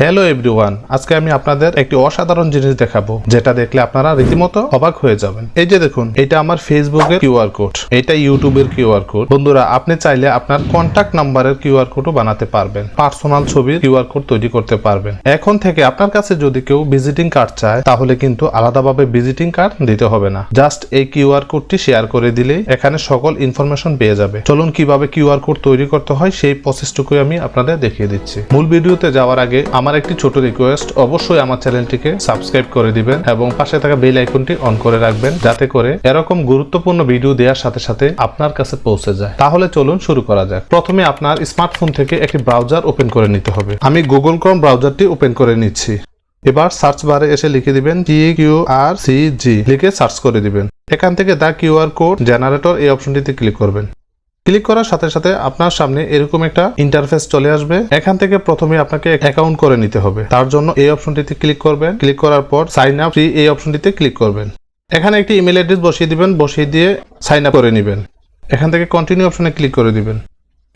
Hello everyone আজকে আমি আপনাদের একটি অসাধারণ জিনিস দেখাবো, যেটা দেখলে আপনারা রীতিমতো অবাক হয়ে যাবেন। এই যে দেখুন, এটা আমার ফেসবুকের কিউআর কোড এটা ইউটিউবের কিউআর কোড বন্ধুরা, আপনি চাইলে আপনার কন্ট্যাক্ট নাম্বারের কিউআর কোডও বানাতে পারবেন পার্সোনাল ছবির কিউআর কোড তৈরি করতে পারবেন। এখন থেকে আপনার কাছে যদি কেউ ভিজিটিং কার্ড চায়, তাহলে কিন্তু আলাদাভাবে ভিজিটিং কার্ড দিতে হবে না। জাস্ট এই কিউআর কোডটি শেয়ার করে দিলেই এখানে সকল ইনফরমেশন পেয়ে যাবে। চলুন কীভাবে কিউআর কোড তৈরি করতে হয়, সেই প্রসেসটুকুই আমি আপনাদের দেখিয়ে দিচ্ছি। মূল ভিডিওতে যাওয়ার আগে আমার একটি ছোট রিকোয়েস্ট অবশ্যই আমার চ্যানেলটিকে সাবস্ক্রাইব করে দিবেন এবং পাশে থাকা বেল আইকনটি অন করে রাখবেন, যাতে করে এরকম গুরুত্বপূর্ণ ভিডিও দেওয়ার সাথে সাথে আপনার কাছে পৌঁছে যায়। তাহলে চলুন শুরু করা যাক। প্রথমে আপনার স্মার্টফোন থেকে একটি ব্রাউজার ওপেন করে নিতে হবে। আমি গুগল ক্রোম ব্রাউজারটি ওপেন করে নিচ্ছি। এবার সার্চ বারে এসে লিখে দিবেন টি কিউ আর সি জি লিখে সার্চ করে দিবেন। এখান থেকে দা কিউআর কোড জেনারেটর এই অপশনটিতে ক্লিক করবেন। ক্লিক করার সাথে সাথে আপনার সামনে এরকম একটা ইন্টারফেস চলে আসবে। এখান থেকে প্রথমে আপনাকে অ্যাকাউন্ট করে নিতে হবে। তার জন্য এই অপশনটিতে ক্লিক করবেন। ক্লিক করার পর সাইন আপ ফ্রি এই অপশনটিতে ক্লিক করবেন। এখানে একটি ইমেল অ্যাড্রেস বসিয়ে দিবেন। বসিয়ে দিয়ে সাইন আপ করে নেবেন। এখান থেকে কন্টিনিউ অপশনে ক্লিক করে দিবেন।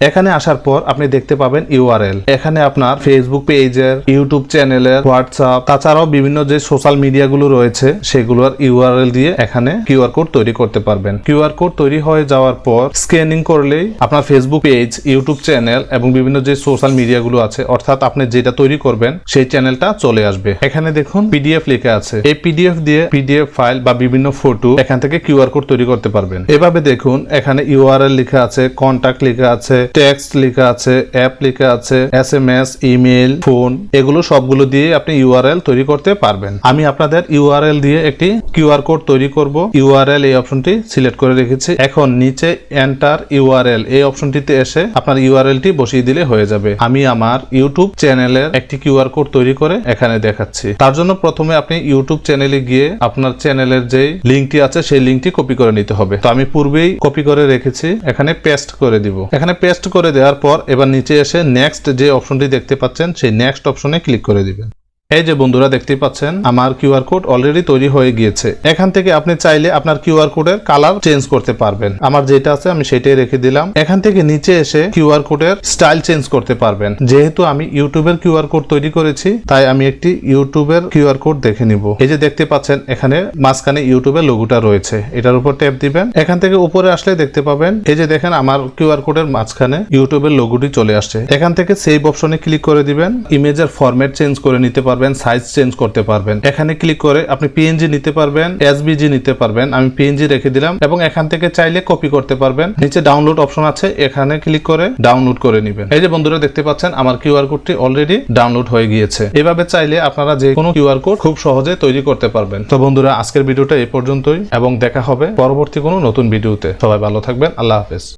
এখানে আসার পর আপনি দেখতে পাবেন ইউআরএল। এখানে আপনার ফেসবুক পেজের ইউটিউব চ্যানেলের হোয়াটসঅ্যাপ তাছাড়াও বিভিন্ন যে সোশ্যাল মিডিয়াগুলো রয়েছে, সেগুলোর ইউআরএল দিয়ে এখানে কিউআর কোড তৈরি করতে পারবেন। কিউআর কোড তৈরি হয়ে যাওয়ার পর স্ক্যানিং করলেই আপনার ফেসবুক পেজ ইউটিউব চ্যানেল এবং বিভিন্ন যে সোশ্যাল মিডিয়াগুলো আছে, অর্থাৎ আপনি যেটা তৈরি করবেন, সেই চ্যানেলটা চলে আসবে। এখানে দেখুন পিডিএফ লেখা আছে। এই পিডিএফ দিয়ে পিডিএফ ফাইল বা বিভিন্ন ফটো এখান থেকে কিউআর কোড তৈরি করতে পারবেন। এভাবে দেখুন, এখানে ইউআরএল লেখা আছে কন্টাক্ট লেখা আছে টেক্সট লেখা আছে অ্যাপ লেখা আছে S M S email phone এগুলো সবগুলো দিয়ে আপনি ইউআরএল তৈরি করতে পারবেন। আমি আপনাদের ইউআরএল দিয়ে একটি কিউআর কোড তৈরি করব। ইউআরএল এই অপশনটি সিলেক্ট করে রেখেছি। এখন নিচে এন্টার ইউআরএল এই অপশনটিতে এসে আপনার ইউআরএলটি বসিয়ে দিলে হয়ে যাবে। আমি আমার ইউটিউব চ্যানেলের একটি কিউআর কোড তৈরি করে এখানে দেখাচ্ছি। তার জন্য প্রথমে আপনি ইউটিউব চ্যানেলে গিয়ে আপনার চ্যানেলের যে লিঙ্কটি আছে, সেই লিঙ্কটি কপি করে নিতে হবে। তো আমি পূর্বেই কপি করে রেখেছি। এখানে পেস্ট করে দিব। এখানে পেস্ট করে দেওয়ার পর এবার নিচে এসে নেক্সট যে অপশনটি দেখতে পাচ্ছেন, সেই নেক্সট অপশনে ক্লিক করে দিবেন। এই যে বন্ধুরা দেখতে পাচ্ছেন, আমার কিউআর কোড অলরেডি তৈরি হয়ে গিয়েছে। এখান থেকে আপনি চাইলে আপনার কিউআর কোডের কালার চেঞ্জ করতে পারবেন। আমার যেটা আছে আমি সেটাই রেখে দিলাম। এখান থেকে নিচে এসে কিউআর কোডের স্টাইল চেঞ্জ করতে পারবেন। যেহেতু আমি ইউটিউবের কিউআর কোড তৈরি করেছি, তাই আমি একটি ইউটিউবের কিউআর কোড দেখে নিব। এই যে দেখতে পাচ্ছেন, এখানে মাঝখানে ইউটিউবের লোগোটা রয়েছে। এটার উপর ট্যাপ দিবেন। এখান থেকে উপরে আসলে দেখতে পাবেন, এই যে দেখেন আমার কিউআর কোডের মাঝখানে ইউটিউবের লোগোটি চলে আসছে। এখান থেকে সেভ অপশনে ক্লিক করে দিবেন। ইমেজের ফরম্যাট চেঞ্জ করে নিতে পারবেন। সাইজ চেঞ্জ করতে পারবেন। এখানে ক্লিক করে আপনি পিএনজি নিতে পারবেন এসবিজি নিতে পারবেন। আমি পিএনজি রেখে দিলাম এবং এখান থেকে চাইলে কপি করতে পারবেন। নিচে ডাউনলোড অপশন আছে, এখানে ক্লিক করে ডাউনলোড করে নেবেন। এই যে বন্ধুরা দেখতে পাচ্ছেন, আমার কিউআর কোডটি অলরেডি ডাউনলোড হয়ে গিয়েছে। এভাবে চাইলে আপনারা যে কোনো কিউআর কোড খুব সহজে তৈরি করতে পারবেন। তো বন্ধুরা, আজকের ভিডিওটা এই পর্যন্তই এবং দেখা হবে পরবর্তী কোনো নতুন ভিডিওতে। সবাই ভালো থাকবেন, আল্লাহ হাফেজ।